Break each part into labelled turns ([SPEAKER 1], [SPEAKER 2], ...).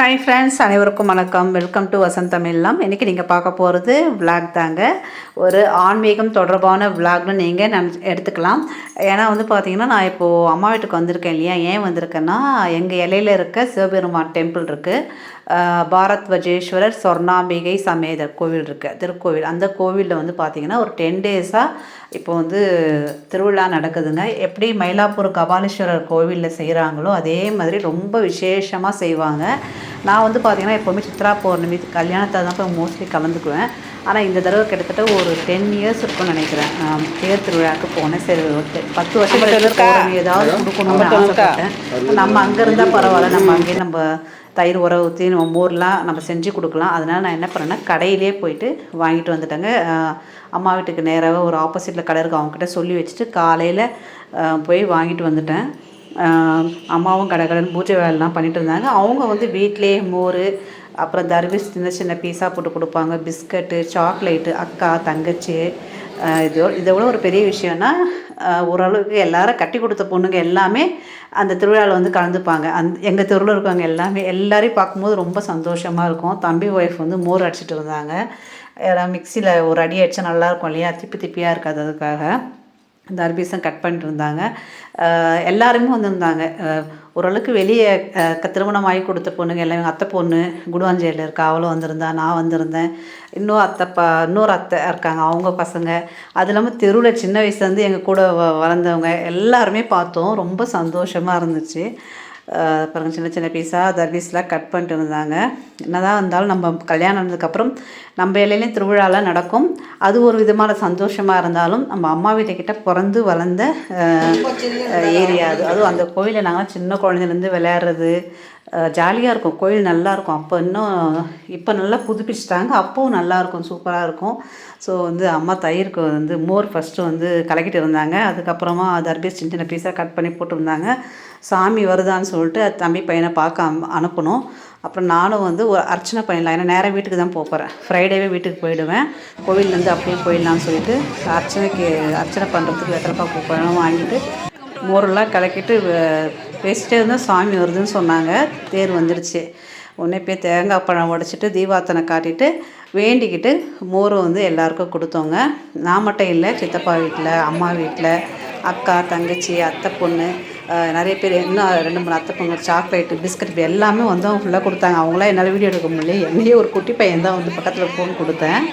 [SPEAKER 1] Hi friends அனைவருக்கும் வணக்கம். Welcome to Vasanth தமிழ்லாம் இன்றைக்கி நீங்கள் பார்க்க போகிறது விளாக் தாங்க. ஒரு ஆன்மீகம் தொடர்பான விளாக்னு நீங்கள் நம் எடுத்துக்கலாம். ஏன்னா வந்து பார்த்தீங்கன்னா நான் இப்போது அம்மா வீட்டுக்கு வந்திருக்கேன் இல்லையா? ஏன் வந்திருக்கேன்னா எங்கள் இலையில் இருக்க சிவபெருமான் டெம்பிள் இருக்குது பாரத் வஜேஸ்வரர் சொர்ணாம்பிகை சமேதர் கோவில் இருக்குது திருக்கோவில். அந்த கோவிலில் வந்து பார்த்திங்கன்னா ஒரு டென் டேஸாக இப்போ வந்து திருவிழா நடக்குதுங்க. எப்படி மயிலாப்பூர் கபாலீஸ்வரர் கோவிலில் செய்கிறாங்களோ அதே மாதிரி ரொம்ப விசேஷமாக செய்வாங்க. நான் வந்து பார்த்திங்கன்னா எப்போவுமே சித்ரா பௌர்ணமி கல்யாணத்தை தான் போய் மோஸ்ட்லி கலந்துக்குவேன். ஆனால் இந்த தடவை கிட்டத்தட்ட ஒரு டென் இயர்ஸ் இருக்கும்னு நினைக்கிறேன். தேர் திருவிழாவுக்கு போனேன். சரி te- பத்து வருஷம் ஏதாவது கொடுக்கணும்னு ஆசைப்பட்டேன். நம்ம அங்கே இருந்தால் பரவாயில்ல. நம்ம அங்கேயே நம்ம தயிர் உர ஊற்றி நம்ம மோர்லாம் நம்ம செஞ்சு கொடுக்கலாம். அதனால் நான் என்ன பண்ணேன்னா கடையிலே போயிட்டு வாங்கிட்டு வந்துட்டேங்க. அம்மா வீட்டுக்கு நேராக ஒரு ஆப்போசிட்டில் கடை இருக்குது அவங்கக்கிட்ட சொல்லி வச்சுட்டு காலையில் போய் வாங்கிட்டு வந்துட்டேன். அம்மாவும் கடை கடன் பூஜை வேலைலாம் பண்ணிட்டு இருந்தாங்க. அவங்க வந்து வீட்டிலே மோர் அப்புறம் தர்பீஸ் சின்ன சின்ன பீஸா போட்டு கொடுப்பாங்க. பிஸ்கட்டு சாக்லேட்டு அக்கா தங்கச்சி இது இதை விட ஒரு பெரிய விஷயம்னா ஓரளவுக்கு எல்லாரும் கட்டி கொடுத்த பொண்ணுங்க எல்லாமே அந்த திருவிழாவில் வந்து கலந்துப்பாங்க. அந் எங்கள் தெருவில் இருக்கவங்க எல்லாமே எல்லாரையும் பார்க்கும்போது ரொம்ப சந்தோஷமாக இருக்கும். தம்பி ஒய்ஃப் வந்து மோர் அடிச்சிட்டு இருந்தாங்க. மிக்சியில் ஒரு அடி அடித்தா நல்லாயிருக்கும் இல்லையா? திப்பி திப்பியாக இருக்காது அதுக்காக. இந்த அர்பீஸும் கட் பண்ணிட்டு இருந்தாங்க எல்லாருமே வந்திருந்தாங்க. ஓரளவுக்கு வெளியே க- திருமணம் ஆகி கொடுத்த பொண்ணுங்க எல்லாமே அத்தை பொண்ணு குடுவாஞ்சேரியில் இருக்கா அவளும் வந்திருந்தா நான் வந்திருந்தேன். இன்னும் அத்தை ப இன்னொரு அத்தை இருக்காங்க அவங்க பசங்க. அது இல்லாமல் தெருவில் சின்ன வயசுலேருந்து எங்கள் கூட வ வளர்ந்தவங்க எல்லாருமே பார்த்தோம். ரொம்ப சந்தோஷமாக இருந்துச்சு. அப்புறம் சின்ன சின்ன பீஸாக தர்பீஸ்லாம் கட் பண்ணிட்டு இருந்தாங்க. என்னதான் இருந்தாலும் நம்ம கல்யாணம் ஆனதுக்கப்புறம் நம்ம இலையிலையும் திருவிழாலாம் நடக்கும். அது ஒரு விதமான சந்தோஷமாக இருந்தாலும் நம்ம அம்மா வீட்டுக்கிட்ட பிறந்து வளர்ந்த ஏரியா அது. அதுவும் அந்த கோயிலில் நாங்கள் சின்ன குழந்தைலேருந்து விளையாடுறது ஜாலியாக இருக்கும். கோயில் நல்லாயிருக்கும் அப்போ இன்னும் இப்போ நல்லா புதுப்பிச்சிட்டாங்க. அப்போவும் நல்லாயிருக்கும் சூப்பராக இருக்கும். ஸோ வந்து அம்மா தயிருக்கு வந்து மோர் ஃபஸ்ட்டு வந்து கலக்கிட்டு இருந்தாங்க. அதுக்கப்புறமா அது தர்பீஸ் சின்ன சின்ன பீஸாக கட் பண்ணி போட்டிருந்தாங்க. சாமி வருதான்னு சொல்லிட்டு தம்பி பையனை பார்க்க அம்- அனுப்பணும். அப்புறம் நானும் வந்து ஒரு அர்ச்சனை பண்ணிடலாம். ஏன்னா நேராக வீட்டுக்கு தான் போக போகிறேன் ஃப்ரைடேவே வீட்டுக்கு போயிடுவேன். கோவில்லேருந்து அப்படியே போயிடலான்னு சொல்லிட்டு அர்ச்சனைக்கு அர்ச்சனை பண்ணுறதுக்கு வெத்தலைப்பா பழம் வாங்கிட்டு மோரெல்லாம் கலக்கிட்டு பேசிட்டே இருந்தால் சாமி வருதுன்னு சொன்னாங்க. தேர் வந்துடுச்சு உடனே போய் தேங்காய் பழம் உடைச்சிட்டு தீபாத்தனை காட்டிட்டு வேண்டிக்கிட்டு மோர் வந்து எல்லாருக்கும் கொடுத்தோங்க. நான் மட்டும் இல்லை சித்தப்பா வீட்டில் அம்மா வீட்டில் அக்கா தங்கச்சி அத்தை பொண்ணு நிறைய பேர் இன்னும் ரெண்டு மூணு அத்தை பொங்கல் சாக்லேட்டு பிஸ்கட் எல்லாமே வந்து அவங்க ஃபுல்லாக கொடுத்தாங்க. அவங்களாம் என்னால் வீடியோ எடுக்க முடியல. என்னையே ஒரு குட்டி பையன் தான் வந்து பக்கத்தில் ஃபோன் கொடுத்தேன்.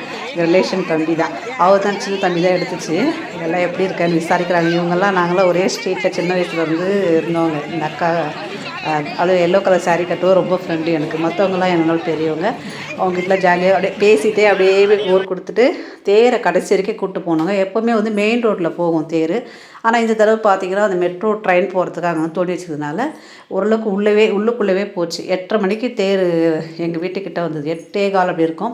[SPEAKER 1] ரிலேஷன் தம்பி தான். அவர் தான் சின்ன தம்பி தான் எடுத்துச்சு. இதெல்லாம் எப்படி இருக்கேன்னு விசாரிக்கிறாங்க. இவங்கெல்லாம் நாங்களாம் ஒரே ஸ்ட்ரீட்டில் சின்ன வயசுலேருந்து இருந்தவங்க. இந்த அக்கா அது எல்லோ கலர் சாரீ கட்டுவோம் ரொம்ப ஃப்ரெண்டு எனக்கு. மற்றவங்களாம் என்னோட பெரியவங்க அவங்ககிட்டலாம் ஜாலியாக அப்படியே பேசிகிட்டே அப்படியே ஊர் கொடுத்துட்டு தேரை கடைசி வரைக்கும் கூப்பிட்டு போனாங்க எப்போவுமே வந்து மெயின் ரோட்டில் போகும் தேர். ஆனால் இந்த தடவை பார்த்திங்கன்னா அந்த மெட்ரோ ட்ரெயின் போகிறதுக்காக அங்கே தோண்டி வச்சதுனால ஓரளவுக்கு உள்ளவே உள்ளுக்குள்ளவே போச்சு. எட்டரை மணிக்கு தேர் எங்கள் வீட்டுக்கிட்ட வந்தது. எட்டே கால் அப்படி இருக்கும்.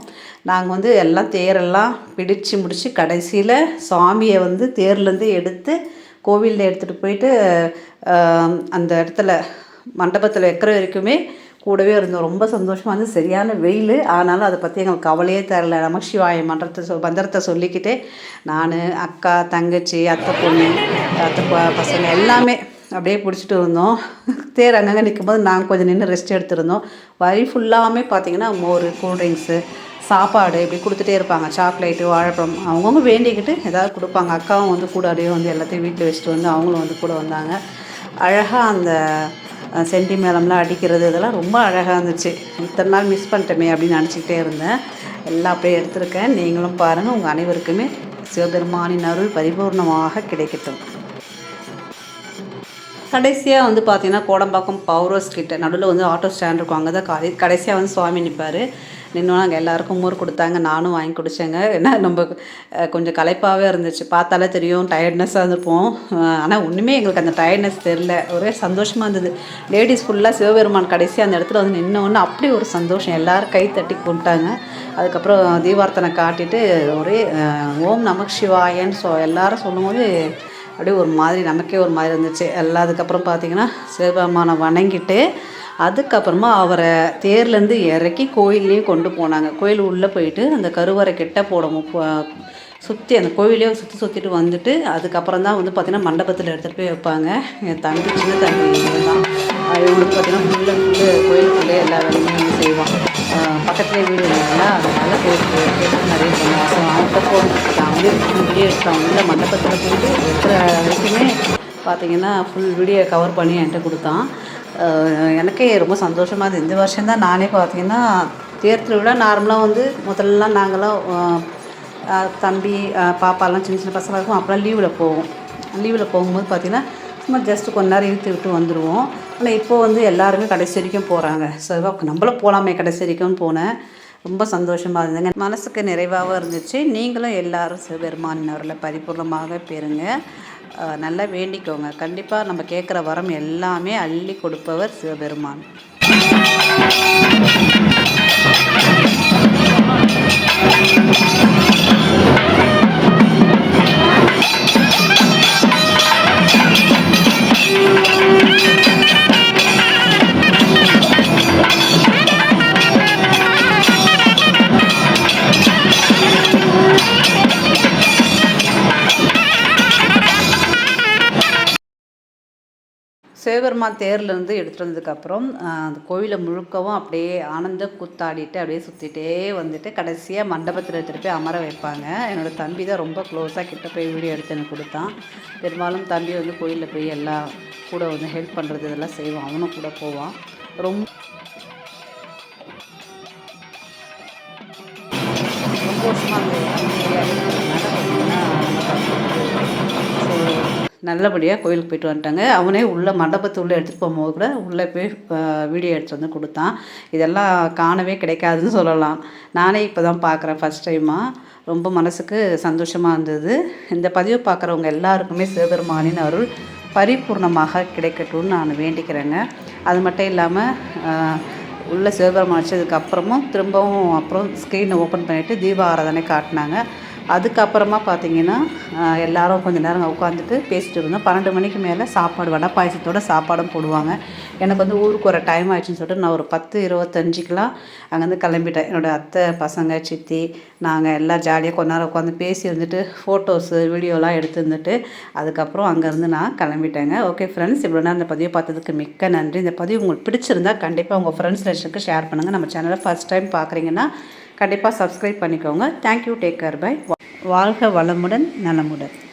[SPEAKER 1] நாங்கள் வந்து எல்லாம் தேரெல்லாம் பிடிச்சு முடித்து கடைசியில் சாமியை வந்து தேர்லேருந்து எடுத்து கோவிலில் எடுத்துகிட்டு போயிட்டு அந்த இடத்துல மண்டபத்தில் வைக்கிற வரைக்குமே கூடவே இருந்தோம். ரொம்ப சந்தோஷமாக வந்து சரியான வெயில். ஆனாலும் அதை பற்றி எங்களுக்கு கவலையே தரல. நமசிவாய மன்றத்தை சொ மந்திரத்தை சொல்லிக்கிட்டே நான் அக்கா தங்கச்சி அத்தை பொண்ணு அத்தை பசங்க எல்லாமே அப்படியே பிடிச்சிட்டு இருந்தோம். தேர் அங்கங்கே நிற்கும்போது நாங்கள் கொஞ்சம் நின்று ரெஸ்ட் எடுத்துருந்தோம். வரி ஃபுல்லாமே பார்த்தீங்கன்னா மோர் கூல்ட்ரிங்க்ஸு சாப்பாடு இப்படி கொடுத்துட்டே இருப்பாங்க. சாக்லேட்டு வாழைப்பழம். அவங்கவுங்க வேண்டிக்கிட்டு ஏதாவது கொடுப்பாங்க. அக்காவும் வந்து கூட அப்படியே வந்து எல்லாத்தையும் வீட்டில் வச்சுட்டு வந்து அவங்களும் வந்து கூட வந்தாங்க. அழகாக அந்த செண்டி மேளம்லாம் அடிக்கிறது இதெல்லாம் ரொம்ப அழகாக இருந்துச்சு. இத்தனை நாள் மிஸ் பண்ணிட்டோமே அப்படின்னு நினச்சிக்கிட்டே இருந்தேன். எல்லாம் அப்படியே எடுத்திருக்கேன். நீங்களும் பாருங்கள் உங்கள் அனைவருக்குமே சிவபெருமானின் அருள் பரிபூர்ணமாக கிடைக்கட்டும். கடைசியாக வந்து பார்த்தீங்கன்னா கோடம்பாக்கம் பவர் ஹவுஸ் கிட்ட நடுவில் வந்து ஆட்டோ ஸ்டாண்ட் இருக்கும். அங்கே தான் கடை கடைசியாக வந்து சுவாமி நிற்பார் நின்று அங்கே எல்லாருக்கும் மோர் கொடுத்தாங்க நானும் வாங்கி குடித்தேங்க ஏன்னா நம்ம கொஞ்சம் களைப்பாகவே இருந்துச்சு. பார்த்தாலே தெரியும் டயர்ட்னஸாக இருந்திருப்போம். ஆனால் ஒன்றுமே எங்களுக்கு அந்த டயர்ட்னஸ் தெரில ஒரே சந்தோஷமாக இருந்தது. லேடிஸ் ஃபுல்லாக சிவபெருமான் கடைசி அந்த இடத்துல வந்து நின்னோன்னு அப்படி ஒரு சந்தோஷம். எல்லாரும் கை தட்டி கொண்டாங்க அதுக்கப்புறம் தீபார்த்தனை காட்டிட்டு ஒரே ஓம் நமக் சிவாயன்னு சொ எல்லாரும் சொல்லும்போது அப்படியே ஒரு மாதிரி நமக்கே ஒரு மாதிரி இருந்துச்சு. எல்லாம் அதுக்கப்புறம் பார்த்தீங்கன்னா சிவபெருமானை வணங்கிட்டு அதுக்கப்புறமா அவரை தேர்லேருந்து இறக்கி கோயில்லையும் கொண்டு போனாங்க. கோயில் உள்ளே போயிட்டு அந்த கருவறை கிட்ட போடணும் சுற்றி அந்த கோயிலே சுற்றி சுற்றிட்டு வந்துட்டு அதுக்கப்புறம் தான் வந்து பார்த்திங்கன்னா மண்டபத்தில் எடுத்துகிட்டு போய் வைப்பாங்க. என் தம்பி சின்ன தம்பி தான். இவங்களுக்கு பார்த்திங்கன்னா ஃபுல்லு ஃபுல்லு கோயிலுக்குள்ளே எல்லா வேலையுமே செய்வாங்க. பக்கத்துலேயே வீடு இல்லைங்களா? அதனால கோயிலுக்கு கேட்டு நிறைய சொன்னாங்க. ஸோ அவங்க ஃபோன் கொடுத்துட்டான் வீடியோ எடுத்தான் உள்ள மண்டபத்தில் போயிட்டு இருக்கிற வரைக்குமே பார்த்தீங்கன்னா ஃபுல் வீடியோ கவர் பண்ணி என்கிட்ட கொடுத்தான். எனக்கே ரொம்ப சந்தோஷமாக இருந்தது. இந்த வருஷம்தான் நானே பார்த்தீங்கன்னா தேர் திருவிழா நார்மலாக வந்து முதல்லலாம் நாங்களாம் தம்பி பாப்பாலாம் சின்ன சின்ன பசங்க இருக்கும். அப்போலாம் லீவில் போவோம். லீவில் போகும்போது பார்த்திங்கன்னா சும்மா ஜஸ்ட்டு கொஞ்ச நேரம் இழுத்து விட்டு வந்துடுவோம் ஆனால் இப்போ வந்து எல்லாருமே கடைசி வரைக்கும் போகிறாங்க ஸோ நம்மளும் போகலாமே கடைசி வரைக்கும் போனேன். ரொம்ப சந்தோஷமாக இருந்ததுங்க. மனசுக்கு நிறைவாகவும் இருந்துச்சு. நீங்களும் எல்லாரும் சிவபெருமானின் அவர்களை பரிபூர்ணமாக பெறுங்க. நல்லா வேண்டிக்கோங்க. கண்டிப்பாக நம்ம கேட்குற வரம் எல்லாமே அள்ளி கொடுப்பவர் சிவபெருமான். சிவபெருமான் தேர்லேருந்து எடுத்துகிட்டு வந்ததுக்கப்புறம் அந்த கோவிலை முழுக்கவும் அப்படியே ஆனந்த கூத்தாடிட்டு அப்படியே சுற்றிட்டே வந்துட்டு கடைசியாக மண்டபத்தில் எடுத்துகிட்டு போய் அமர வைப்பாங்க. என்னோடய தம்பி தான் ரொம்ப க்ளோஸாக கிட்ட போய் வீடியோ எடுத்து எனக்கு கொடுத்தான். பெரும்பாலும் தம்பி வந்து கோயிலில் போய் எல்லாம் கூட வந்து ஹெல்ப் பண்ணுறது இதெல்லாம் செய்வான். அவனும் கூட போவான். ரொம்ப ரொம்ப வருஷமாக நல்லபடியாக கோயிலுக்கு போயிட்டு வந்துட்டாங்க. அவனே உள்ளே மண்டபத்து உள்ளே எடுத்துகிட்டு போகும்போது கூட உள்ளே போய் வீடியோ எடுத்துகிட்டு வந்து கொடுத்தான். இதெல்லாம் காணவே கிடைக்காதுன்னு சொல்லலாம். நானே இப்போ தான் பார்க்குறேன் ஃபஸ்ட் டைமாக ரொம்ப மனசுக்கு சந்தோஷமாக இருந்தது. இந்த பதிவு பார்க்குறவங்க எல்லாருக்குமே சிவபெருமானின் அருள் பரிபூர்ணமாக கிடைக்கட்டும்னு நான் வேண்டிக்கிறேங்க. அது மட்டும் இல்லாமல் உள்ள சிவபெருமான் வச்சதுக்கப்புறமும் திரும்பவும் அப்புறம் ஸ்க்ரீனை ஓப்பன் பண்ணிவிட்டு தீபாராதனை காட்டினாங்க. அதுக்கப்புறமா பார்த்தீங்கன்னா எல்லோரும் எல்லாரும் கொஞ்ச நேரம் உட்காந்துட்டு பேசிட்டு இருந்தோம். பன்னெண்டு மணிக்கு மேலே சாப்பாடு வடை பாயசத்தோட சாப்பாடும் போடுவாங்க. எனக்கு வந்து ஊருக்கு வர டைம் ஆயிடுச்சுன்னு சொல்லிட்டு நான் ஒரு பத்து இருபத்தஞ்சிக்கெலாம் அங்கேருந்து கிளம்பிட்டேன். என்னோடய அத்தை பசங்க சித்தி நாங்கள் எல்லாம் ஜாலியாக கொஞ்ச நேரம் உட்காந்து பேசி இருந்துட்டு ஃபோட்டோஸு வீடியோலாம் எடுத்துருந்துட்டு அதுக்கப்புறம் அங்கேருந்து நான் கிளம்பிட்டேங்க. ஓகே ஃப்ரெண்ட்ஸ் இவ்வளோ நேரம் இந்த பதிவை பார்த்ததுக்கு மிக்க நன்றி. இந்த பதிவு உங்களுக்கு பிடிச்சிருந்தா கண்டிப்பாக உங்கள் ஃப்ரெண்ட்ஸ் லிஸ்ட்டுக்கு ஷேர் பண்ணுங்கள் நம்ம சேனலை ஃபஸ்ட் டைம் பார்க்குறீங்கன்னா கண்டிப்பாக சப்ஸ்கிரைப் பண்ணிக்கோங்க. தேங்க்யூ டேக் கேர் பை வாழ்க வளமுடன் நலமுடன்.